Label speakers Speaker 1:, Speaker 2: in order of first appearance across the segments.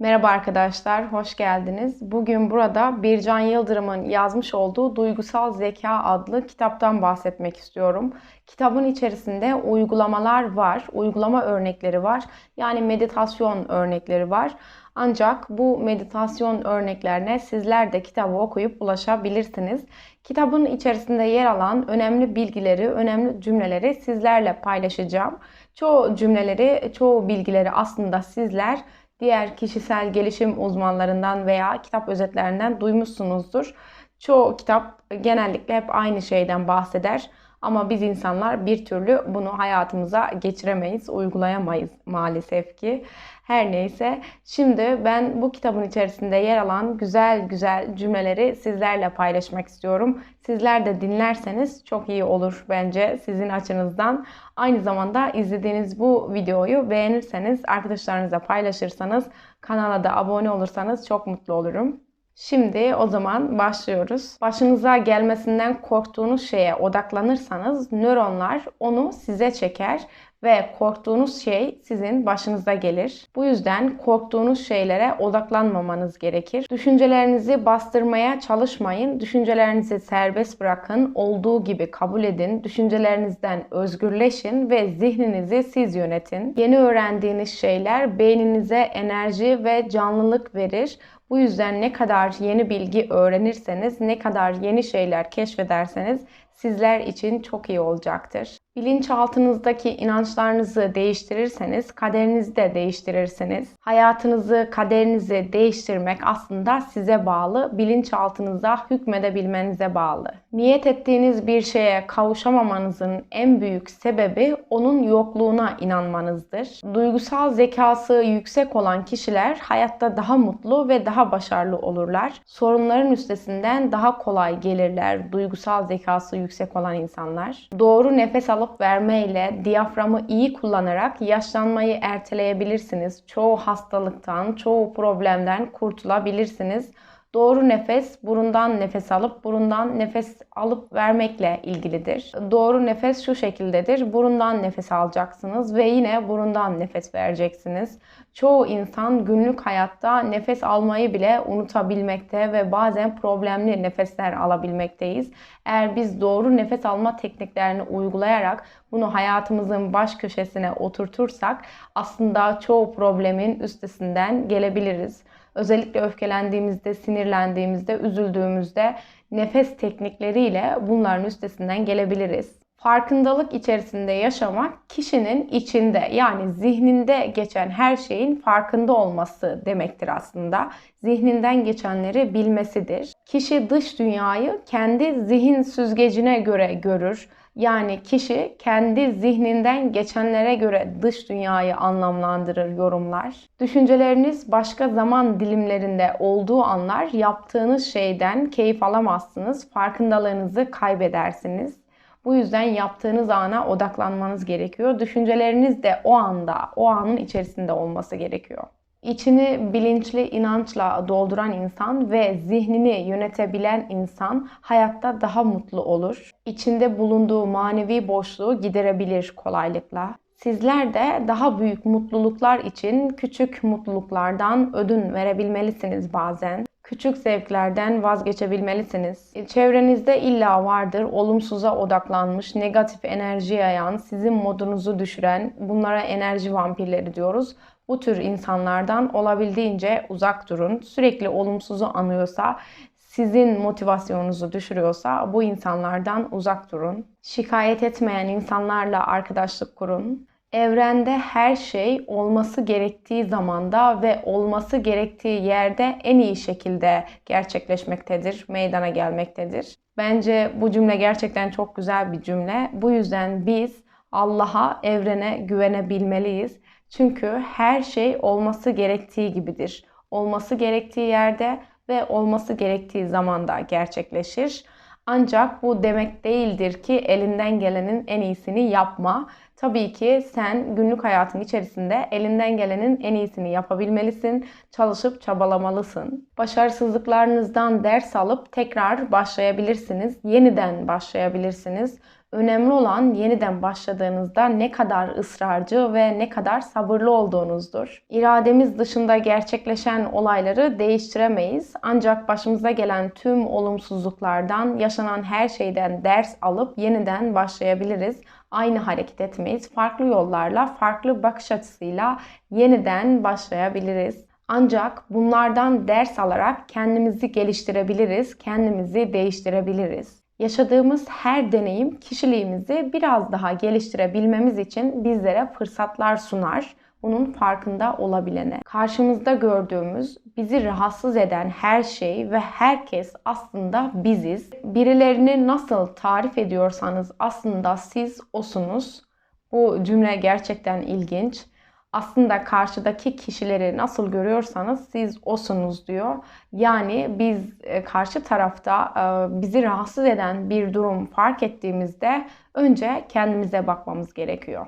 Speaker 1: Merhaba arkadaşlar, hoş geldiniz. Bugün burada Bircan Yıldırım'ın yazmış olduğu Duygusal Zeka adlı kitaptan bahsetmek istiyorum. Kitabın içerisinde uygulamalar var, uygulama örnekleri var. Yani meditasyon örnekleri var. Ancak bu meditasyon örneklerine sizler de kitabı okuyup ulaşabilirsiniz. Kitabın içerisinde yer alan önemli bilgileri, önemli cümleleri sizlerle paylaşacağım. Çoğu cümleleri, çoğu bilgileri aslında sizler diğer kişisel gelişim uzmanlarından veya kitap özetlerinden duymuşsunuzdur. Çoğu kitap genellikle hep aynı şeyden bahseder. Ama biz insanlar bir türlü bunu hayatımıza geçiremeyiz, uygulayamayız maalesef ki. Her neyse şimdi ben bu kitabın içerisinde yer alan güzel güzel cümleleri sizlerle paylaşmak istiyorum. Sizler de dinlerseniz çok iyi olur bence sizin açınızdan. Aynı zamanda izlediğiniz bu videoyu beğenirseniz, arkadaşlarınıza paylaşırsanız, kanala da abone olursanız çok mutlu olurum. Şimdi o zaman başlıyoruz. Başınıza gelmesinden korktuğunuz şeye odaklanırsanız nöronlar onu size çeker ve korktuğunuz şey sizin başınıza gelir. Bu yüzden korktuğunuz şeylere odaklanmamanız gerekir. Düşüncelerinizi bastırmaya çalışmayın. Düşüncelerinizi serbest bırakın. Olduğu gibi kabul edin. Düşüncelerinizden özgürleşin ve zihninizi siz yönetin. Yeni öğrendiğiniz şeyler beyninize enerji ve canlılık verir. Bu yüzden ne kadar yeni bilgi öğrenirseniz, ne kadar yeni şeyler keşfederseniz sizler için çok iyi olacaktır. Bilinçaltınızdaki inançlarınızı değiştirirseniz kaderinizi de değiştirirsiniz. Hayatınızı, kaderinizi değiştirmek aslında size bağlı. Bilinçaltınıza hükmedebilmenize bağlı. Niyet ettiğiniz bir şeye kavuşamamanızın en büyük sebebi onun yokluğuna inanmanızdır. Duygusal zekası yüksek olan kişiler hayatta daha mutlu ve daha başarılı olurlar. Sorunların üstesinden daha kolay gelirler duygusal zekası yüksek olan insanlar. Doğru nefes alıp alıp vermeyle diyaframı iyi kullanarak yaşlanmayı erteleyebilirsiniz. Çoğu hastalıktan, çoğu problemden kurtulabilirsiniz. Doğru nefes burundan nefes alıp burundan nefes alıp vermekle ilgilidir. Doğru nefes şu şekildedir. Burundan nefes alacaksınız ve yine burundan nefes vereceksiniz. Çoğu insan günlük hayatta nefes almayı bile unutabilmekte ve bazen problemli nefesler alabilmekteyiz. Eğer biz doğru nefes alma tekniklerini uygulayarak bunu hayatımızın baş köşesine oturtursak aslında çoğu problemin üstesinden gelebiliriz. Özellikle öfkelendiğimizde, sinirlendiğimizde, üzüldüğümüzde nefes teknikleriyle bunların üstesinden gelebiliriz. Farkındalık içerisinde yaşamak kişinin içinde yani zihninde geçen her şeyin farkında olması demektir aslında. Zihninden geçenleri bilmesidir. Kişi dış dünyayı kendi zihin süzgecine göre görür yani kişi kendi zihninden geçenlere göre dış dünyayı anlamlandırır, yorumlar. Düşünceleriniz başka zaman dilimlerinde olduğu anlar yaptığınız şeyden keyif alamazsınız, farkındalığınızı kaybedersiniz. Bu yüzden yaptığınız ana odaklanmanız gerekiyor. Düşünceleriniz de o anda, o anın içerisinde olması gerekiyor. İçini bilinçli inançla dolduran insan ve zihnini yönetebilen insan hayatta daha mutlu olur. İçinde bulunduğu manevi boşluğu giderebilir kolaylıkla. Sizler de daha büyük mutluluklar için küçük mutluluklardan ödün verebilmelisiniz bazen. Küçük zevklerden vazgeçebilmelisiniz. Çevrenizde illa vardır olumsuza odaklanmış, negatif enerji yayan, sizin modunuzu düşüren, bunlara enerji vampirleri diyoruz. Bu tür insanlardan olabildiğince uzak durun. Sürekli olumsuzu anıyorsa, sizin motivasyonunuzu düşürüyorsa bu insanlardan uzak durun. Şikayet etmeyen insanlarla arkadaşlık kurun. Evrende her şey olması gerektiği zamanda ve olması gerektiği yerde en iyi şekilde gerçekleşmektedir, meydana gelmektedir. Bence bu cümle gerçekten çok güzel bir cümle. Bu yüzden biz Allah'a, evrene güvenebilmeliyiz. Çünkü her şey olması gerektiği gibidir. Olması gerektiği yerde ve olması gerektiği zamanda gerçekleşir. Ancak bu demek değildir ki elinden gelenin en iyisini yapma. Tabii ki sen günlük hayatın içerisinde elinden gelenin en iyisini yapabilmelisin. Çalışıp çabalamalısın. Başarısızlıklarınızdan ders alıp tekrar başlayabilirsiniz. Yeniden başlayabilirsiniz. Önemli olan yeniden başladığınızda ne kadar ısrarcı ve ne kadar sabırlı olduğunuzdur. İrademiz dışında gerçekleşen olayları değiştiremeyiz. Ancak başımıza gelen tüm olumsuzluklardan, yaşanan her şeyden ders alıp yeniden başlayabiliriz aynı hareket etmeyiz. Farklı yollarla, farklı bakış açısıyla yeniden başlayabiliriz. Ancak bunlardan ders alarak kendimizi geliştirebiliriz, kendimizi değiştirebiliriz. Yaşadığımız her deneyim kişiliğimizi biraz daha geliştirebilmemiz için bizlere fırsatlar sunar bunun farkında olabilene. Karşımızda gördüğümüz, bizi rahatsız eden her şey ve herkes aslında biziz. Birilerini nasıl tarif ediyorsanız aslında siz osunuz. Bu cümle gerçekten ilginç. Aslında karşıdaki kişileri nasıl görüyorsanız siz osunuz diyor. Yani biz e, karşı tarafta e, bizi rahatsız eden bir durum fark ettiğimizde önce kendimize bakmamız gerekiyor.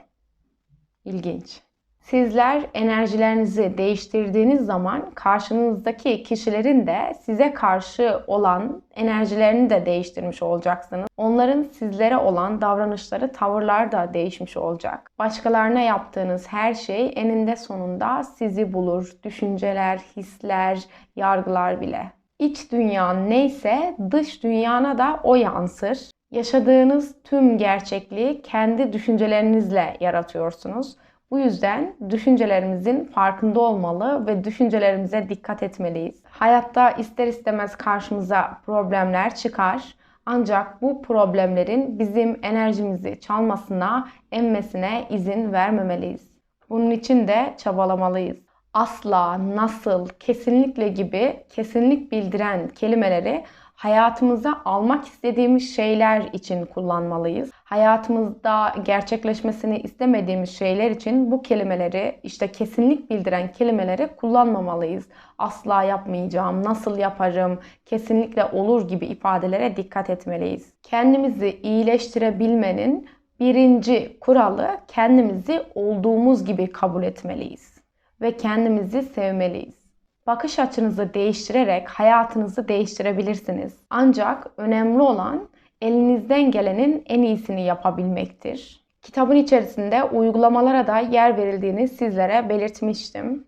Speaker 1: İlginç. Sizler enerjilerinizi değiştirdiğiniz zaman karşınızdaki kişilerin de size karşı olan enerjilerini de değiştirmiş olacaksınız. Onların sizlere olan davranışları, tavırlar da değişmiş olacak. Başkalarına yaptığınız her şey eninde sonunda sizi bulur. Düşünceler, hisler, yargılar bile. İç dünyan neyse dış dünyana da o yansır. Yaşadığınız tüm gerçekliği kendi düşüncelerinizle yaratıyorsunuz. Bu yüzden düşüncelerimizin farkında olmalı ve düşüncelerimize dikkat etmeliyiz. Hayatta ister istemez karşımıza problemler çıkar. Ancak bu problemlerin bizim enerjimizi çalmasına, emmesine izin vermemeliyiz. Bunun için de çabalamalıyız. Asla, nasıl, kesinlikle gibi kesinlik bildiren kelimeleri hayatımıza almak istediğimiz şeyler için kullanmalıyız. Hayatımızda gerçekleşmesini istemediğimiz şeyler için bu kelimeleri işte kesinlik bildiren kelimeleri kullanmamalıyız. Asla yapmayacağım, nasıl yaparım, kesinlikle olur gibi ifadelere dikkat etmeliyiz. Kendimizi iyileştirebilmenin birinci kuralı kendimizi olduğumuz gibi kabul etmeliyiz ve kendimizi sevmeliyiz. Bakış açınızı değiştirerek hayatınızı değiştirebilirsiniz. Ancak önemli olan elinizden gelenin en iyisini yapabilmektir. Kitabın içerisinde uygulamalara da yer verildiğini sizlere belirtmiştim.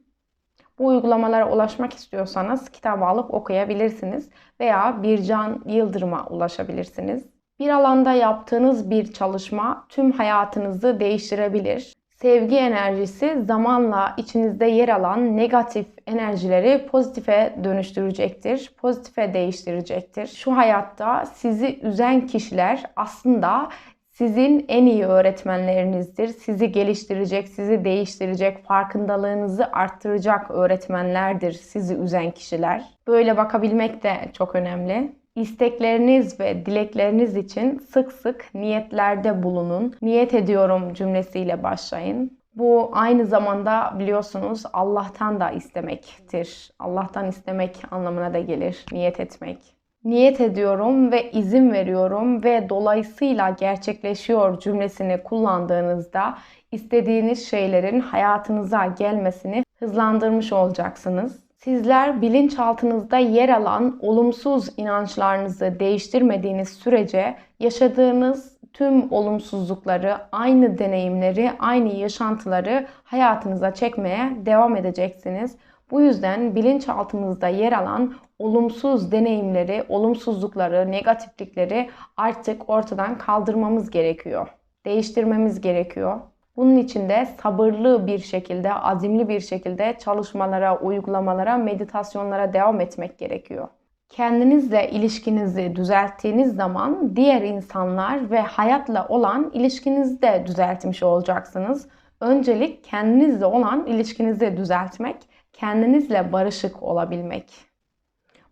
Speaker 1: Bu uygulamalara ulaşmak istiyorsanız kitabı alıp okuyabilirsiniz veya Bircan Yıldırım'a ulaşabilirsiniz. Bir alanda yaptığınız bir çalışma tüm hayatınızı değiştirebilir. Sevgi enerjisi zamanla içinizde yer alan negatif enerjileri pozitife dönüştürecektir. Pozitife değiştirecektir. Şu hayatta sizi üzen kişiler aslında sizin en iyi öğretmenlerinizdir. Sizi geliştirecek, sizi değiştirecek, farkındalığınızı arttıracak öğretmenlerdir sizi üzen kişiler. Böyle bakabilmek de çok önemli. İstekleriniz ve dilekleriniz için sık sık niyetlerde bulunun. Niyet ediyorum cümlesiyle başlayın. Bu aynı zamanda biliyorsunuz Allah'tan da istemektir. Allah'tan istemek anlamına da gelir niyet etmek. Niyet ediyorum ve izin veriyorum ve dolayısıyla gerçekleşiyor cümlesini kullandığınızda istediğiniz şeylerin hayatınıza gelmesini hızlandırmış olacaksınız. Sizler bilinçaltınızda yer alan olumsuz inançlarınızı değiştirmediğiniz sürece yaşadığınız tüm olumsuzlukları, aynı deneyimleri, aynı yaşantıları hayatınıza çekmeye devam edeceksiniz. Bu yüzden bilinçaltımızda yer alan olumsuz deneyimleri, olumsuzlukları, negatiflikleri artık ortadan kaldırmamız gerekiyor. Değiştirmemiz gerekiyor. Bunun için de sabırlı bir şekilde, azimli bir şekilde çalışmalara, uygulamalara, meditasyonlara devam etmek gerekiyor. Kendinizle ilişkinizi düzelttiğiniz zaman diğer insanlar ve hayatla olan ilişkinizi de düzeltmiş olacaksınız. Öncelik kendinizle olan ilişkinizi düzeltmek, kendinizle barışık olabilmek.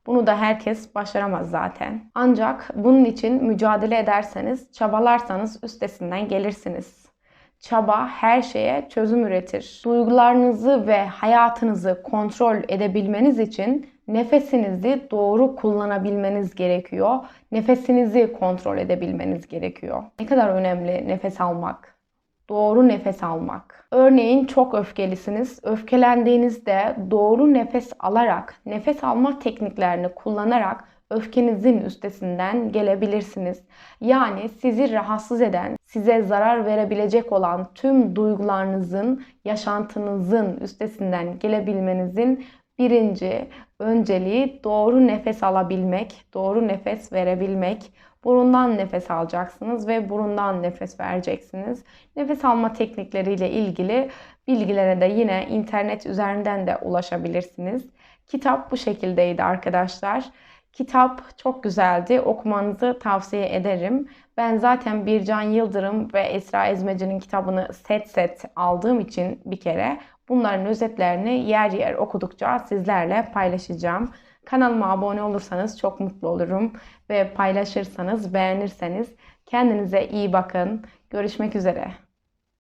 Speaker 1: Bunu da herkes başaramaz zaten. Ancak bunun için mücadele ederseniz, çabalarsanız üstesinden gelirsiniz. Çaba her şeye çözüm üretir. Duygularınızı ve hayatınızı kontrol edebilmeniz için nefesinizi doğru kullanabilmeniz gerekiyor. Nefesinizi kontrol edebilmeniz gerekiyor. Ne kadar önemli nefes almak. Doğru nefes almak. Örneğin çok öfkelisiniz. Öfkelendiğinizde doğru nefes alarak, nefes alma tekniklerini kullanarak öfkenizin üstesinden gelebilirsiniz. Yani sizi rahatsız eden, size zarar verebilecek olan tüm duygularınızın, yaşantınızın üstesinden gelebilmenizin birinci önceliği doğru nefes alabilmek, doğru nefes verebilmek. Burundan nefes alacaksınız ve burundan nefes vereceksiniz. Nefes alma teknikleriyle ilgili bilgilere de yine internet üzerinden de ulaşabilirsiniz. Kitap bu şekildeydi arkadaşlar. Kitap çok güzeldi. Okumanızı tavsiye ederim. Ben zaten Bircan Yıldırım ve Esra Ezmeci'nin kitabını set set aldığım için bir kere bunların özetlerini yer yer okudukça sizlerle paylaşacağım. Kanalıma abone olursanız çok mutlu olurum ve paylaşırsanız, beğenirseniz kendinize iyi bakın. Görüşmek üzere.